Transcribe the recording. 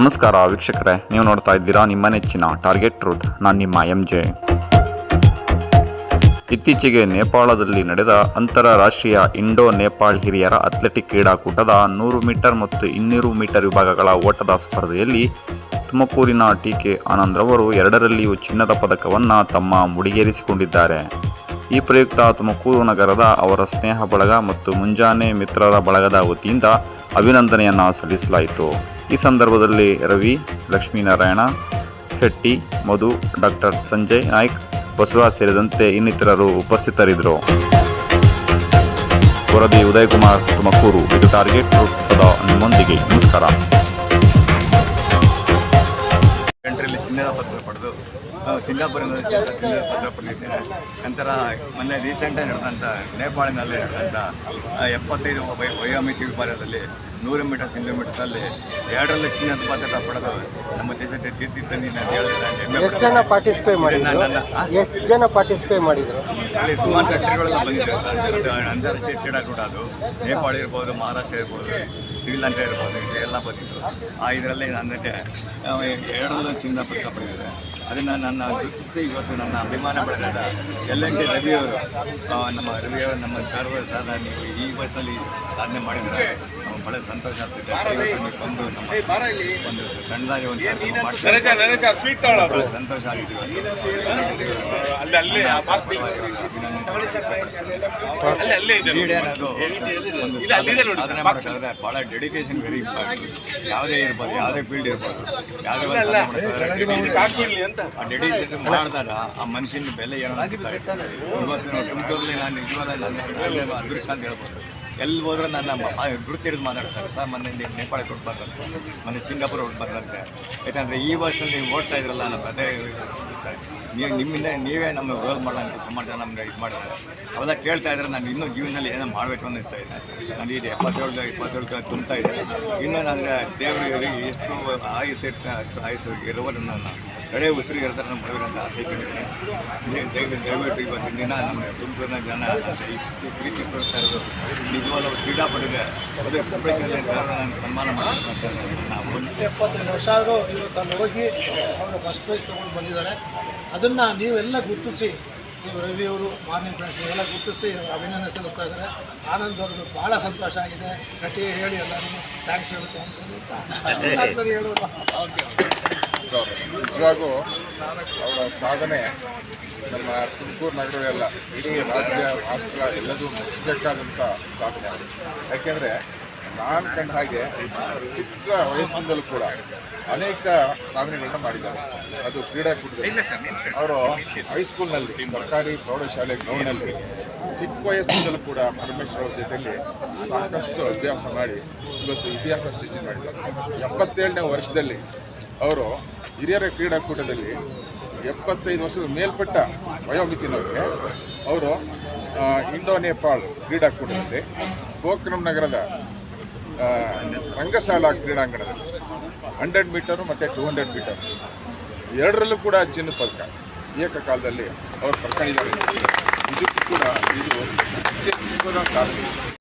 ನಮಸ್ಕಾರ ವೀಕ್ಷಕರೇ, ನೀವು ನೋಡ್ತಾ ಇದ್ದೀರಾ ನಿಮ್ಮ ನೆಚ್ಚಿನ ಟಾರ್ಗೆಟ್ ಟ್ರೂತ್ ನಾನು ನಿಮ್ಮ ಎಂ ಜೆ ಇತ್ತೀಚೆಗೆ ನೇಪಾಳದಲ್ಲಿ ನಡೆದ ಅಂತಾರಾಷ್ಟ್ರೀಯ ಇಂಡೋ ನೇಪಾಳ್ ಹಿರಿಯರ ಅಥ್ಲೆಟಿಕ್ ಕ್ರೀಡಾಕೂಟದ ನೂರು ಮೀಟರ್ ಮತ್ತು ಇನ್ನೂರು ಮೀಟರ್ ವಿಭಾಗಗಳ ಓಟದ ಸ್ಪರ್ಧೆಯಲ್ಲಿ ತುಮಕೂರಿನ ಟಿ ಕೆ ಆನಂದ್ರವರು ಎರಡರಲ್ಲಿಯೂ ಚಿನ್ನದ ಪದಕವನ್ನು ತಮ್ಮ ಮುಡಿಗೇರಿಸಿಕೊಂಡಿದ್ದಾರೆ. ಈ ಪ್ರಯುಕ್ತ ತುಮಕೂರು ನಗರದ ಅವರ ಸ್ನೇಹ ಬಳಗ ಮತ್ತು ಮುಂಜಾನೆ ಮಿತ್ರರ ಬಳಗದ ವತಿಯಿಂದ ಅಭಿನಂದನೆಯನ್ನು ಸಲ್ಲಿಸಲಾಯಿತು. ಈ ಸಂದರ್ಭದಲ್ಲಿ ರವಿ, ಲಕ್ಷ್ಮೀನಾರಾಯಣ, ಶೆಟ್ಟಿ, ಮಧು, ಡಾಕ್ಟರ್ ಸಂಜಯ್ ನಾಯ್ಕ್ ಬಸವರಾಜ್ ಸೇರಿದಂತೆ ಇನ್ನಿತರರು ಉಪಸ್ಥಿತರಿದ್ದರು. ವರದಿ ಉದಯಕುಮಾರ್ ತುಮಕೂರು ಇದು ಟಾರ್ಗೆಟ್ ಸದಾ ನಿಮ್ಮೊಂದಿಗೆ. ನಮಸ್ಕಾರ. ಆ, ಸಿಂಗಾಪುರಿನಲ್ಲಿ ಪತ್ರ ಪಡೆದಿದ್ದೇನೆ ನಂತರ ಮೊನ್ನೆ ರೀಸೆಂಟಾಗಿ ನಡೆದಂಥ ನೇಪಾಳಿನಲ್ಲಿ ನಡೆದಂಥ ಎಪ್ಪತ್ತೈದು ವಯ- ವಯೋಮಿತಿ ವಿಭಾಗದಲ್ಲಿ ನೂರು ಮೀಟರ್ ಸಿಂಗಲ್ ಮೀಟರ್ಸಲ್ಲಿ ಎರಡರಲ್ಲಿ ಚಿನ್ನದ ಪಾತ್ರ ಪಡೆದು ನಮ್ಮ ದೇಶಕ್ಕೆ ಕೀರ್ತಿ ತಂದಿ ನಾನು ಹೇಳಿದ್ರೆ ನಾನು ಎಷ್ಟು ಜನ ಪಾರ್ಟಿಸಿಪೇಟ್ ಮಾಡಿದ್ರು? ಎಷ್ಟು ಜನ ಪಾರ್ಟಿಸಿಪೇಟ್ ಮಾಡಿದ್ರು? ಅಲ್ಲಿ ಸುಮಾರು ಕಂಟ್ರಿಗಳೆಲ್ಲ ಬಂದಿದೆ ಸರ್. ಅಂತಾರಾಷ್ಟ್ರೀಯ ಕ್ರೀಡಾಕೂಟ ಅದು. ನೇಪಾಳ ಇರ್ಬೋದು ಮಹಾರಾಷ್ಟ್ರ ಇರ್ಬೋದು ಶ್ರೀಲಂಕಾ ಇರ್ಬೋದು ಎಲ್ಲ ಬಂದಿತ್ತು. ಆ ಇದರಲ್ಲಿ ಎರಡು ಎರಡರಲ್ಲೂ ಚಿನ್ನ ಪದಕ ಪಡೆದಿದೆ. ಅದನ್ನು ನನ್ನ ಗುರುತಿಸಿ ಇವತ್ತು ನನ್ನ ಅಭಿಮಾನ ಪಡೆದ ಎಲ್ ಎನ್ ಟಿ ರವಿಯವರು ನಮ್ಮ ರವಿಯವರು ನಮ್ಮ ಕಾರವಾರ ಸಾಧನೆ. ನೀವು ಈ ವಯಸ್ಸಲ್ಲಿ ಸಾಧನೆ ಮಾಡಿದರೆ ಭಾಳ ಸಂತೋಷ ಆಗ್ತಿದೆ. ಬಂದು ಒಂದು ಸಣ್ಣದಾಗಿ ಒಂದು ಸಂತೋಷ ಆಗಿದೆ ಬಹಳ ಡೆಡಿಕೇಶನ್ ವೆರಿ ಇಂಪಾರ್ಟೆಂಟ್ ಯಾವುದೇ ಇರ್ಬೋದು ಯಾವುದೇ ಫೀಲ್ಡ್ ಇರ್ಬೋದು. ಆ ಡೆಡಿಕೇಶನ್ ಮಾಡಿದಾಗ ಆ ಮನುಷ್ಯನ ಬೆಲೆ ಏನೋ ಅಂತ ಗೊತ್ತಾಗುತ್ತೆ. ಇವತ್ತು ನಾವು ತುಮಕೂರಲ್ಲಿ ನಾನು ನಿಜವಾದ ನನ್ನ ಅದೃಷ್ಟ ಅಂತ ಹೇಳ್ಬೋದು. ಎಲ್ಲಿ ಹೋದ್ರೆ ನನ್ನ ಹಿಡಿದು ಮಾತಾಡ್ತಾರೆ. ಸರ್, ಮೊನ್ನೆ ನೀವು ನೇಪಾಳಕ್ಕೆ ಬಂದಂತೆ ಮೊನ್ನೆ ಸಿಂಗಾಪುರ ಬಂದಂತೆ ಯಾಕಂದರೆ ಈ ವಯಸ್ಸಲ್ಲಿ ನೀವು ಓಡ್ತಾ ಇದ್ರಲ್ಲ ನಮ್ಮ ಅದೇ ಸರ್, ನೀವು ನಿಮ್ಮಿಂದ ನೀವೇ ನಮ್ಮ ರೋಲ್ ಮಾಡೋ ಅಂತ ಸುಮಾರು ಜನ ನಮ್ಗೆ ಇದು ಮಾಡಿದ್ದಾರೆ. ಅವೆಲ್ಲ ಕೇಳ್ತಾ ಇದ್ರೆ ನಾನು ಇನ್ನೂ ಜೀವನದಲ್ಲಿ ಏನೋ ಮಾಡಬೇಕು ಅನ್ನಿಸ್ತಾ ಇದೆ. ನಾನು ಈಗ ಎಪ್ಪತ್ತೇಳು ಇಪ್ಪತ್ತೇಳು ತುಂಬ್ತಾ ಇದೆ ಇನ್ನೂ ಅಂದರೆ ದೇವರಿಗೆ ಎಷ್ಟು ಆಯುಸ್ ಇರ್ತಾ ಅಷ್ಟು ಆಯುಸ್ಸು ಇರುವರು ನನ್ನ ಕಡೆ ಉಸಿರಿಗೆ ಇರ್ತಾರೆ ನಮ್ಮ ಬಡವರ ಅಂತ ಆಸೆ ದೇ- ದಯವಿಟ್ಟು ದಯವಿಟ್ಟು ಇವತ್ತಿನ ದಿನ ನಮ್ಮ ತುಮಕೂರಿನ ಜನ ಪ್ರೀತಿ ಕೊಡ್ತಾ ಇರೋದು ನಿಜವಾದ ಕ್ರೀಡಾಪಟುಗೆ ಅದೇ ಪ್ರಪಂಚದಲ್ಲಿ ನಾನು ಸನ್ಮಾನ ಅಂತ ನಾವು. ಎಪ್ಪತ್ತೈದು ವರ್ಷ ಆದರೂ ಇವತ್ತು ಹೋಗಿ ಅವರು ಫಸ್ಟ್ ಪ್ರೈಸ್ ತೊಗೊಂಡು ಬಂದಿದ್ದಾರೆ. ಅದನ್ನು ನೀವೆಲ್ಲ ಗುರುತಿಸಿ ನೀವು ರವಿಯವರು ಮಾರ್ನಿಂಗ್ ಫ್ರೆಂಡ್ಸ್ ಎಲ್ಲ ಗುರುತಿಸಿ ಅಭಿನಂದನೆ ಸಲ್ಲಿಸ್ತಾ ಇದ್ದಾರೆ. ಆನಂದ್ ಅವ್ರಿಗೆ ಭಾಳ ಸಂತೋಷ ಆಗಿದೆ. ಗಟ್ಟಿ ಹೇಳಿ ಎಲ್ಲರಿಗೂ ಥ್ಯಾಂಕ್ಸ್ ಹೇಳು ಥ್ಯಾಂಕ್ಸ್ ಹೇಳು ಸರಿ ಹೇಳೋದು ಅವರ ಸಾಧನೆ ನಮ್ಮ ತುಮಕೂರು ನಗರವೆಲ್ಲ ಇಡೀ ರಾಜ್ಯ, ರಾಷ್ಟ್ರ ಎಲ್ಲದೂ ಮೆಚ್ಚಬೇಕಾದಂಥ ಸಾಧನೆ ಆಗಿದೆ. ಯಾಕೆಂದರೆ ನಾನು ಕಂಡ ಹಾಗೆ ಚಿಕ್ಕ ವಯಸ್ಸಿನಿಂದಲೂ ಕೂಡ ಅನೇಕ ಸಾಧನೆಗಳನ್ನ ಮಾಡಿದ್ದಾರೆ. ಅದು ಕ್ರೀಡಾಕೂಟದಲ್ಲಿ ಅವರು ಹೈಸ್ಕೂಲ್ನಲ್ಲಿ ಸರ್ಕಾರಿ ಪ್ರೌಢಶಾಲೆ ಗ್ರೌಂಡ್ನಲ್ಲಿ ಚಿಕ್ಕ ವಯಸ್ಸಿನಿಂದಲೂ ಕೂಡ ಪರಮೇಶ್ವರ್ ಅವ್ರ ಜೊತೆಯಲ್ಲಿ ಸಾಕಷ್ಟು ಅಭ್ಯಾಸ ಮಾಡಿ ಇವತ್ತು ಇತಿಹಾಸ ಸೃಷ್ಟಿ ಮಾಡಿದ್ದಾರೆ. ಎಪ್ಪತ್ತೇಳನೇ ವರ್ಷದಲ್ಲಿ ಅವರು ಹಿರಿಯರ ಕ್ರೀಡಾಕೂಟದಲ್ಲಿ ಎಪ್ಪತ್ತೈದು ವರ್ಷದ ಮೇಲ್ಪಟ್ಟ ವಯೋಮಿತಿನವರಿಗೆ ಅವರು ಇಂಡೋ ನೇಪಾಳ್ ಕ್ರೀಡಾಕೂಟದಲ್ಲಿ ಗೋಕ್ರಮ್ ನಗರದ ಆ, ರಂಗಶಾಲಾ ಕ್ರೀಡಾಂಗಣದಲ್ಲಿ. ಹಂಡ್ರೆಡ್ ಮೀಟರು ಮತ್ತು ಟೂ ಹಂಡ್ರೆಡ್ ಮೀಟರ್. ಎರಡರಲ್ಲೂ ಕೂಡ ಚಿನ್ನ ಪದಕ. ಏಕಕಾಲದಲ್ಲಿ ಅವರು ಪಡ್ಕೊಂಡಿದ್ದಾರೆ ಇದಕ್ಕೂ ಕೂಡ ಇದು ಸಾಧನೆ